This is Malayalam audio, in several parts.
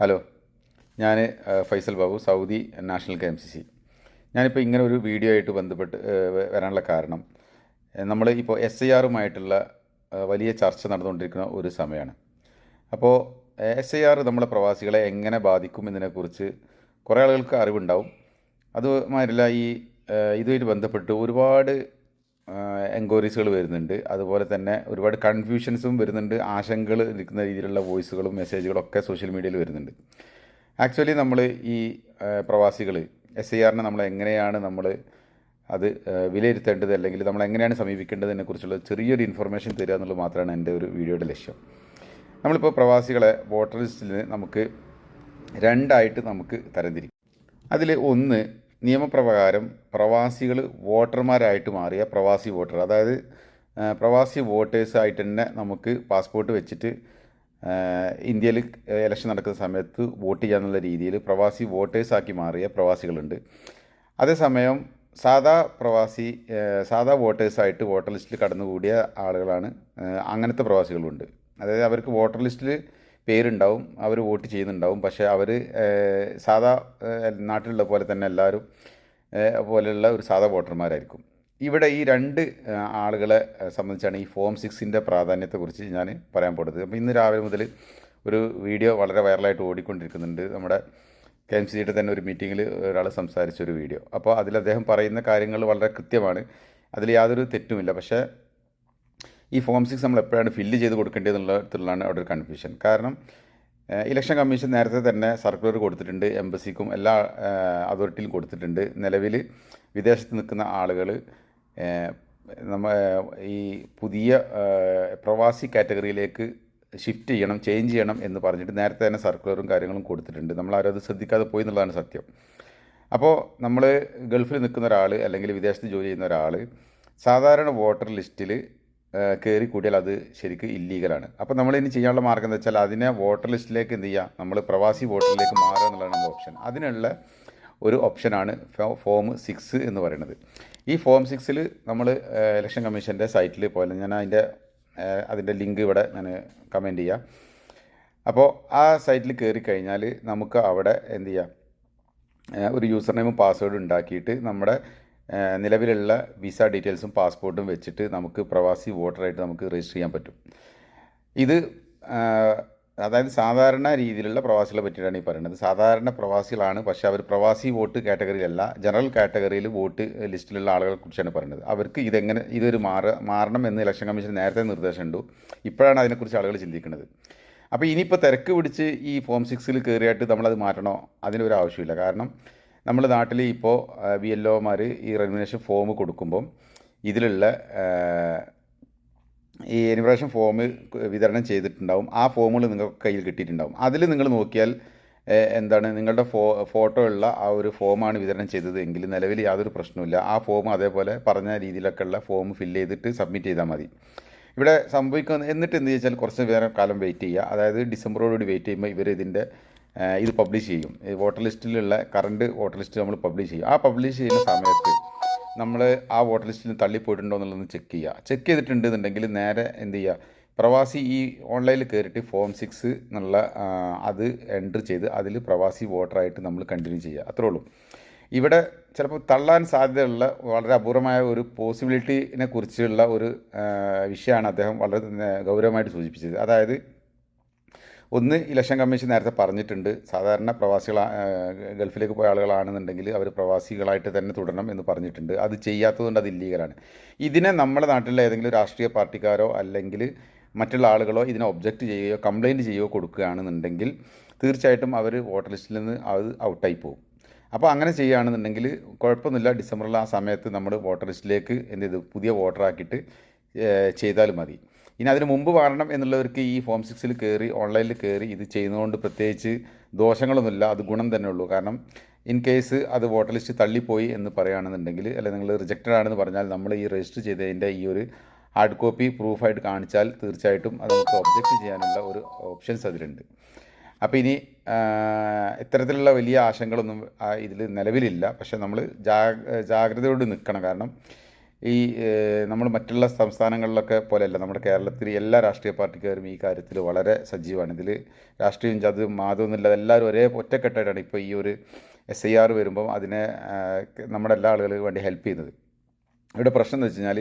ഹലോ. ഞാൻ Faisal Babu Saudi national K M C C. ഞാനിപ്പോൾ ഇങ്ങനെ ഒരു വീഡിയോ ആയിട്ട് ബന്ധപ്പെട്ട് വരാനുള്ള കാരണം നമ്മൾ ഇപ്പോൾ എസ് ഐ ആറുമായിട്ടുള്ള വലിയ ചർച്ച നടന്നുകൊണ്ടിരിക്കുന്ന ഒരു സമയമാണ് അപ്പോൾ എസ് ഐ ആർ നമ്മളെ പ്രവാസികളെ എങ്ങനെ ബാധിക്കും എന്നതിനെക്കുറിച്ച് കുറേ ആളുകൾക്ക് അറിവുണ്ടാവും. അതുമാതിരില്ല ഈ ഇതുമായിട്ട് ബന്ധപ്പെട്ട് ഒരുപാട് എൻക്വയറീസുകൾ വരുന്നുണ്ട്. അതുപോലെ തന്നെ ഒരുപാട് കൺഫ്യൂഷൻസും വരുന്നുണ്ട്. ആശങ്കകൾ നിൽക്കുന്ന രീതിയിലുള്ള വോയിസുകളും മെസ്സേജുകളും ഒക്കെ സോഷ്യൽ മീഡിയയിൽ വരുന്നുണ്ട്. ആക്ച്വലി നമ്മൾ ഈ പ്രവാസികൾ എസ് ഐ ആറിനെ നമ്മൾ എങ്ങനെയാണ് നമ്മൾ അത് വിലയിരുത്തേണ്ടത്? അല്ലെങ്കിൽ നമ്മൾ എങ്ങനെയാണ് സമീപിക്കേണ്ടതിനെ കുറിച്ചുള്ള ചെറിയൊരു ഇൻഫർമേഷൻ തരിക എന്നുള്ളത് മാത്രമാണ് എന്റെ ഒരു വീഡിയോയുടെ ലക്ഷ്യം. നമ്മളിപ്പോൾ പ്രവാസികളെ വോട്ടർ ലിസ്റ്റിൽ നമുക്ക് രണ്ടായിട്ട് നമുക്ക് തരംതിരിക്കും. അതിൽ ഒന്ന് നിയമപ്രകാരം പ്രവാസികൾ വോട്ടർമാരായിട്ട് മാറിയ പ്രവാസി വോട്ടർ അതായത് പ്രവാസി വോട്ടേഴ്സായിട്ട് തന്നെ നമുക്ക് പാസ്പോർട്ട് വെച്ചിട്ട് ഇന്ത്യയിൽ ഇലക്ഷൻ നടക്കുന്ന സമയത്ത് വോട്ട് ചെയ്യാന്നുള്ള രീതിയിൽ പ്രവാസി വോട്ടേഴ്സാക്കി മാറിയ പ്രവാസികളുണ്ട്. അതേസമയം സാധാ പ്രവാസി സാധാ വോട്ടേഴ്സായിട്ട് വോട്ടർ ലിസ്റ്റിൽ കടന്നുകൂടിയ ആളുകളാണ് അങ്ങനത്തെ പ്രവാസികളുണ്ട്. അതായത് അവർക്ക് വോട്ടർ ലിസ്റ്റിൽ പേരുണ്ടാവും അവർ വോട്ട് ചെയ്യുന്നുണ്ടാവും. പക്ഷേ അവർ സാധാ നാട്ടിലുള്ള പോലെ തന്നെ എല്ലാവരും പോലെയുള്ള ഒരു സാധാ വോട്ടർമാരായിരിക്കും. ഇവിടെ ഈ രണ്ട് ആളുകളെ സംബന്ധിച്ചാണ് ഈ ഫോം സിക്സിന്റെ പ്രാധാന്യത്തെക്കുറിച്ച് ഞാൻ പറയാൻ പോകുന്നത് അപ്പോൾ ഇന്ന് രാവിലെ മുതൽ ഒരു വീഡിയോ വളരെ വൈറലായിട്ട് ഓടിക്കൊണ്ടിരിക്കുന്നുണ്ട്. നമ്മുടെ കെ എം സിയുടെ തന്നെ ഒരു മീറ്റിങ്ങിൽ ഒരാൾ സംസാരിച്ച ഒരു വീഡിയോ. അപ്പോൾ അതിൽ അദ്ദേഹം പറയുന്ന കാര്യങ്ങൾ വളരെ കൃത്യമാണ്. അതിൽ യാതൊരു തെറ്റുമില്ല. പക്ഷേ ഈ ഫോം സിക്സ് നമ്മൾ എപ്പോഴാണ് ഫില്ല് ചെയ്ത് കൊടുക്കേണ്ടതെന്നുള്ളതിലാണ് അവിടെ ഒരു കൺഫ്യൂഷൻ കാരണം ഇലക്ഷൻ കമ്മീഷൻ നേരത്തെ തന്നെ സർക്കുലർ കൊടുത്തിട്ടുണ്ട് എംബസിക്കും എല്ലാ അതോറിറ്റിയിലും കൊടുത്തിട്ടുണ്ട്. നിലവിൽ വിദേശത്ത് നിൽക്കുന്ന ആളുകൾ നമ്മ ഈ പുതിയ പ്രവാസി കാറ്റഗറിയിലേക്ക് ഷിഫ്റ്റ് ചെയ്യണം ചേഞ്ച് ചെയ്യണം എന്ന് പറഞ്ഞിട്ട് നേരത്തെ തന്നെ സർക്കുലറും കാര്യങ്ങളും കൊടുത്തിട്ടുണ്ട്. നമ്മൾ ആരും അത് ശ്രദ്ധിക്കാതെ പോയി എന്നുള്ളതാണ് സത്യം. അപ്പോൾ നമ്മൾ ഗൾഫിൽ നിൽക്കുന്ന ഒരാൾ അല്ലെങ്കിൽ വിദേശത്ത് ജോലി ചെയ്യുന്ന ഒരാൾ സാധാരണ വോട്ടർ ലിസ്റ്റിൽ കയറി കൂട്ടിയാൽ അത് ശരിക്കും ഇല്ലീഗലാണ് അപ്പോൾ നമ്മൾ ഇനി ചെയ്യാനുള്ള മാർഗം എന്താ വെച്ചാൽ അതിനെ വോട്ടർ ലിസ്റ്റിലേക്ക് എന്ത് ചെയ്യുക നമ്മൾ പ്രവാസി വോട്ടറിലേക്ക് മാറുക എന്നുള്ളതാണ് നമ്മുടെ ഓപ്ഷൻ അതിനുള്ള ഒരു ഓപ്ഷനാണ് ഫോം സിക്സ് എന്ന് പറയുന്നത്. ഈ ഫോം സിക്സിൽ നമ്മൾ ഇലക്ഷൻ കമ്മീഷന്റെ സൈറ്റിൽ പോലെ ഞാൻ അതിന്റെ അതിന്റെ ലിങ്ക് ഇവിടെ ഞാൻ കമന്റ് ചെയ്യാം. അപ്പോൾ ആ സൈറ്റിൽ കയറി കഴിഞ്ഞാൽ നമുക്ക് അവിടെ എന്ത് ചെയ്യാം? ഒരു യൂസർ നെയിമും പാസ്വേഡും ഉണ്ടാക്കിയിട്ട് നമ്മുടെ നിലവിലുള്ള വിസ ഡീറ്റെയിൽസും പാസ്പോർട്ടും വെച്ചിട്ട് നമുക്ക് പ്രവാസി വോട്ടറായിട്ട് നമുക്ക് രജിസ്റ്റർ ചെയ്യാൻ പറ്റും. ഇത് അതായത് സാധാരണ രീതിയിലുള്ള പ്രവാസികളെ പറ്റിയിട്ടാണ് ഈ പറയുന്നത്. സാധാരണ പ്രവാസികളാണ് പക്ഷേ അവർ പ്രവാസി വോട്ട് കാറ്റഗറിയിലല്ല ജനറൽ കാറ്റഗറിയിൽ വോട്ട് ലിസ്റ്റിലുള്ള ആളുകളെ കുറിച്ചാണ് പറയുന്നത്. അവർക്ക് ഇതെങ്ങനെ ഇതൊരു മാറ മാറണം എന്ന് ഇലക്ഷൻ കമ്മീഷൻ നേരത്തെ നിർദ്ദേശമുണ്ട് ഇപ്പോഴാണ് അതിനെക്കുറിച്ച് ആളുകൾ ചിന്തിക്കുന്നത്. അപ്പോൾ ഇനിയിപ്പോൾ തിരക്ക് പിടിച്ച് ഈ ഫോം സിക്സിൽ കയറിയായിട്ട് നമ്മളത് മാറ്റണോ? അതിനൊരു ആവശ്യമില്ല. കാരണം നമ്മുടെ നാട്ടിൽ ഇപ്പോൾ ബി എൽ ഒമാർ ഈ റെമിനേഷൻ ഫോം കൊടുക്കുമ്പം ഇതിലുള്ള ഈ എനിമറേഷൻ ഫോം വിതരണം ചെയ്തിട്ടുണ്ടാവും. ആ ഫോമുകൾ നിങ്ങൾക്ക് കയ്യിൽ കിട്ടിയിട്ടുണ്ടാവും. അതിൽ നിങ്ങൾ നോക്കിയാൽ എന്താണ് നിങ്ങളുടെ ഫോ ഫോട്ടോ ഉള്ള ആ ഒരു ഫോമാണ് വിതരണം ചെയ്തത് എങ്കിൽ നിലവിൽ യാതൊരു പ്രശ്നവുമില്ല. ആ ഫോം അതേപോലെ പറഞ്ഞ രീതിയിലൊക്കെ ഉള്ള ഫോം ഫില്ല് ചെയ്തിട്ട് സബ്മിറ്റ് ചെയ്താൽ മതി. ഇവിടെ സംഭവിക്കുന്ന എന്നിട്ട് എന്ത് ചോദിച്ചാൽ കുറച്ച് നേരം കാലം വെയിറ്റ് ചെയ്യുക. അതായത് ഡിസംബറോടുകൂടി വെയിറ്റ് ചെയ്യുമ്പോൾ ഇവർ ഇതിന്റെ ഇത് പബ്ലിഷ് ചെയ്യും. വോട്ടർ ലിസ്റ്റിലുള്ള കറണ്ട് വോട്ടർ ലിസ്റ്റ് നമ്മൾ പബ്ലിഷ് ചെയ്യും. ആ പബ്ലിഷ് ചെയ്യുന്ന സമയത്ത് നമ്മൾ ആ വോട്ടർ ലിസ്റ്റിൽ തള്ളിപ്പോയിട്ടുണ്ടോ എന്നുള്ളത് ചെക്ക് ചെയ്യുക ചെക്ക് ചെയ്തിട്ടുണ്ട് എന്നുണ്ടെങ്കിൽ നേരെ എന്ത് ചെയ്യുക പ്രവാസി ഈ ഓൺലൈനിൽ കയറിയിട്ട് ഫോം സിക്സ് എന്നുള്ള അത് എൻട്രി ചെയ്ത് അതിൽ പ്രവാസി വോട്ടറായിട്ട് നമ്മൾ കണ്ടിന്യൂ ചെയ്യുക അത്രേ ഉള്ളൂ. ഇവിടെ ചിലപ്പോൾ തള്ളാൻ സാധ്യതയുള്ള വളരെ അപൂർവമായ ഒരു പോസിബിലിറ്റിനെ കുറിച്ചുള്ള ഒരു വിഷയമാണ് അദ്ദേഹം വളരെ ഗൗരവമായിട്ട് സൂചിപ്പിച്ചത്. അതായത് ഒന്ന് ഇലക്ഷൻ കമ്മീഷൻ നേരത്തെ പറഞ്ഞിട്ടുണ്ട്. സാധാരണ പ്രവാസികൾ ഗൾഫിലേക്ക് പോയ ആളുകളാണെന്നുണ്ടെങ്കിൽ അവർ പ്രവാസികളായിട്ട് തന്നെ തുടരണം എന്ന് പറഞ്ഞിട്ടുണ്ട്. അത് ചെയ്യാത്തതുകൊണ്ട് അത് ഇല്ലീഗലാണ്. ഇതിനെ നമ്മുടെ നാട്ടിലെ ഏതെങ്കിലും രാഷ്ട്രീയ പാർട്ടിക്കാരോ അല്ലെങ്കിൽ മറ്റുള്ള ആളുകളോ ഇതിനെ ഒബ്ജക്റ്റ് ചെയ്യുകയോ കംപ്ലയിന്റ് ചെയ്യുകയോ കൊടുക്കുകയാണെന്നുണ്ടെങ്കിൽ തീർച്ചയായിട്ടും അവർ വോട്ടർ ലിസ്റ്റിൽ നിന്ന് അത് ഔട്ടായി പോകും. അപ്പോൾ അങ്ങനെ ചെയ്യുകയാണെന്നുണ്ടെങ്കിൽ കുഴപ്പമൊന്നുമില്ല. ഡിസംബറിൽ ആ സമയത്ത് നമ്മൾ വോട്ടർ ലിസ്റ്റിലേക്ക് എന്ത് ചെയ്തു പുതിയ വോട്ടറാക്കിയിട്ട് ചെയ്താൽ മതി. ഇനി അതിന് മുമ്പ് വരണം എന്നുള്ളവർക്ക് ഈ ഫോം സിക്സിൽ കയറി ഓൺലൈനിൽ കയറി ഇത് ചെയ്യുന്നതുകൊണ്ട് പ്രത്യേകിച്ച് ദോഷങ്ങളൊന്നുമില്ല. അത് ഗുണം തന്നെ ഉള്ളൂ. കാരണം ഇൻ കേസ് അത് വോട്ടർ ലിസ്റ്റ് തള്ളിപ്പോയി എന്ന് പറയുകയാണെന്നുണ്ടെങ്കിൽ അല്ലെങ്കിൽ നിങ്ങൾ റിജക്റ്റഡ് ആണെന്ന് പറഞ്ഞാൽ നമ്മൾ ഈ രജിസ്റ്റർ ചെയ്തതിന്റെ ഈ ഒരു ഹാർഡ് കോപ്പി പ്രൂഫായിട്ട് കാണിച്ചാൽ തീർച്ചയായിട്ടും അത് നമുക്ക് ഒബ്ജക്റ്റ് ചെയ്യാനുള്ള ഒരു ഓപ്ഷൻസ് അതിലുണ്ട്. അപ്പോൾ ഇനി ഇത്തരത്തിലുള്ള വലിയ ആശങ്കകളൊന്നും ഇതിൽ നിലവിലില്ല. പക്ഷേ നമ്മൾ ജാഗ്രതയോട് നിൽക്കണം. കാരണം ഈ നമ്മൾ മറ്റുള്ള സംസ്ഥാനങ്ങളിലൊക്കെ പോലെയല്ല. നമ്മുടെ കേരളത്തിൽ എല്ലാ രാഷ്ട്രീയ പാർട്ടിക്കാരും ഈ കാര്യത്തിൽ വളരെ സജീവമാണ് ഇതിൽ രാഷ്ട്രീയം ജാതി മാതമൊന്നുമില്ലാതെ എല്ലാവരും ഒരേ ഒറ്റക്കെട്ടായിട്ടാണ് ഇപ്പോൾ ഈ ഒരു എസ് ഐ ആർ വരുമ്പം അതിനെ നമ്മുടെ എല്ലാ ആളുകൾക്ക് വേണ്ടി ഹെൽപ്പ് ചെയ്യുന്നത്. ഇവിടെ പ്രശ്നം എന്ന് വെച്ച് കഴിഞ്ഞാൽ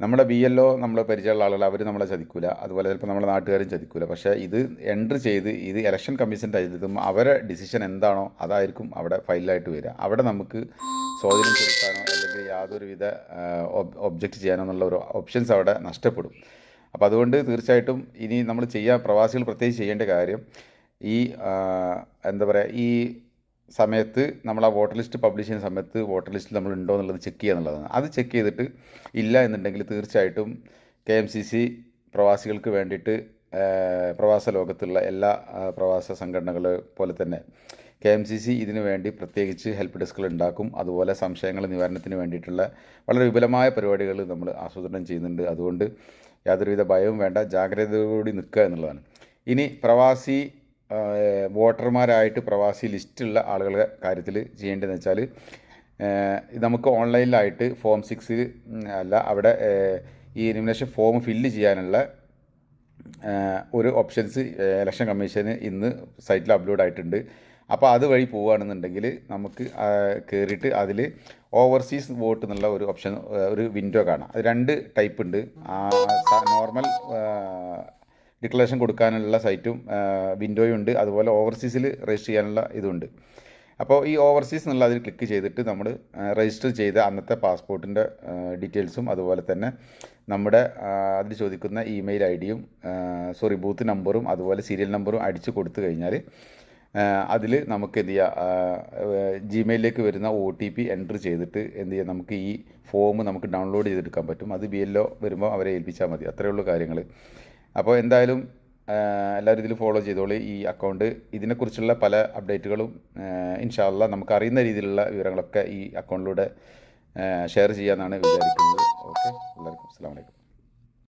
നമ്മുടെ ബി എൽ ഒ നമ്മളെ പരിചയമുള്ള ആളുകൾ അവർ നമ്മളെ ചതിക്കൂല. അതുപോലെ ചിലപ്പോൾ നമ്മുടെ നാട്ടുകാരും ചതിക്കൂല. പക്ഷേ ഇത് എൻട്രി ചെയ്ത് ഇത് ഇലക്ഷൻ കമ്മീഷന്റെ എഴുതും അവരെ ഡിസിഷൻ എന്താണോ അതായിരിക്കും അവിടെ ഫൈനലായിട്ട് വരിക. അവിടെ നമുക്ക് സ്വാധീനം ചെലുത്താനോ അല്ലെങ്കിൽ യാതൊരുവിധ ഒബ്ജക്റ്റ് ചെയ്യാനെന്നുള്ള ഒരു ഓപ്ഷൻസ് അവിടെ നഷ്ടപ്പെടും. അപ്പോൾ അതുകൊണ്ട് തീർച്ചയായിട്ടും ഇനി നമ്മൾ ചെയ്യാൻ പ്രവാസികൾ പ്രത്യേകിച്ച് ചെയ്യേണ്ട കാര്യം ഈ എന്താ പറയുക ഈ സമയത്ത് നമ്മൾ ആ വോട്ടർ ലിസ്റ്റ് പബ്ലിഷ് ചെയ്യുന്ന സമയത്ത് വോട്ടർ ലിസ്റ്റിൽ നമ്മൾ ഉണ്ടോ എന്നുള്ളത് ചെക്ക് ചെയ്യുക എന്നുള്ളതാണ്. അത് ചെക്ക് ചെയ്തിട്ട് ഇല്ല എന്നുണ്ടെങ്കിൽ തീർച്ചയായിട്ടും കെ എം സി സി പ്രവാസികൾക്ക് വേണ്ടിയിട്ട് പ്രവാസ ലോകത്തുള്ള എല്ലാ പ്രവാസ സംഘടനകൾ പോലെ തന്നെ കെ എം സി സി ഇതിനു വേണ്ടി പ്രത്യേകിച്ച് ഹെൽപ്പ് ഡെസ്കുകൾ ഉണ്ടാക്കും. അതുപോലെ സംശയങ്ങൾ നിവാരണത്തിന് വേണ്ടിയിട്ടുള്ള വളരെ വിപുലമായ പരിപാടികൾ നമ്മൾ ആസൂത്രണം ചെയ്യുന്നുണ്ട്. അതുകൊണ്ട് യാതൊരുവിധ ഭയവും വേണ്ട ജാഗ്രതയോടുകൂടി നിൽക്കുക എന്നുള്ളതാണ്. ഇനി പ്രവാസി വോട്ടർമാരായിട്ട് പ്രവാസി ലിസ്റ്റുള്ള ആളുകളുടെ കാര്യത്തിൽ ചെയ്യേണ്ടതെന്ന് വെച്ചാൽ നമുക്ക് ഓൺലൈനിലായിട്ട് ഫോം സിക്സ് അല്ല അവിടെ ഈ എലിമിനേഷൻ ഫോം ഫില്ല് ചെയ്യാനുള്ള ഒരു ഓപ്ഷൻസ് ഇലക്ഷൻ കമ്മീഷന് ഇന്ന് സൈറ്റിൽ അപ്ലോഡ് ആയിട്ടുണ്ട്. അപ്പോൾ അതുവഴി പോവുകയാണെന്നുണ്ടെങ്കിൽ നമുക്ക് കയറിയിട്ട് അതിൽ ഓവർസീസ് വോട്ട് എന്നുള്ള ഒരു ഓപ്ഷൻ ഒരു വിൻഡോ കാണാം. അത് രണ്ട് ടൈപ്പ് ഉണ്ട്. നോർമൽ ഡിക്ലറേഷൻ കൊടുക്കാനുള്ള സൈറ്റും വിൻഡോയും ഉണ്ട്. അതുപോലെ ഓവർസീസിൽ രജിസ്റ്റർ ചെയ്യാനുള്ള ഇതുണ്ട്. അപ്പോൾ ഈ ഓവർസീസ് എന്നുള്ള അതിൽ ക്ലിക്ക് ചെയ്തിട്ട് നമ്മൾ രജിസ്റ്റർ ചെയ്ത അന്നത്തെ പാസ്പോർട്ടിന്റെ ഡീറ്റെയിൽസും അതുപോലെ തന്നെ നമ്മുടെ അതിൽ ചോദിക്കുന്ന ഇമെയിൽ ഐ ഡിയും സോറി ബൂത്ത് നമ്പറും അതുപോലെ സീരിയൽ നമ്പറും അടിച്ചു കൊടുത്തു കഴിഞ്ഞാൽ അതിൽ നമുക്ക് എന്ത് ചെയ്യുക ജിമെയിലിലേക്ക് വരുന്ന ഒ ടി പി എന്റർ ചെയ്തിട്ട് എന്ത് ചെയ്യുക നമുക്ക് ഈ ഫോം നമുക്ക് ഡൗൺലോഡ് ചെയ്തെടുക്കാൻ പറ്റും. അത് ബി എൽ ഒ വരുമ്പോൾ അവരെ ഏൽപ്പിച്ചാൽ മതി. അത്രയേ ഉള്ളൂ കാര്യങ്ങൾ അപ്പോൾ എന്തായാലും എല്ലാവരും ഇതിൽ ഫോളോ ചെയ്തോളൂ. ഈ അക്കൗണ്ട് ഇതിനെക്കുറിച്ചുള്ള പല അപ്ഡേറ്റുകളും ഇൻഷാല്ല നമുക്ക് അറിയുന്ന രീതിയിലുള്ള വിവരങ്ങളൊക്കെ ഈ അക്കൗണ്ടിലൂടെ ഷെയർ ചെയ്യാമെന്നാണ് വിചാരിക്കുന്നത്. ഓക്കെ എല്ലാവർക്കും അസ്സാം വലൈക്കും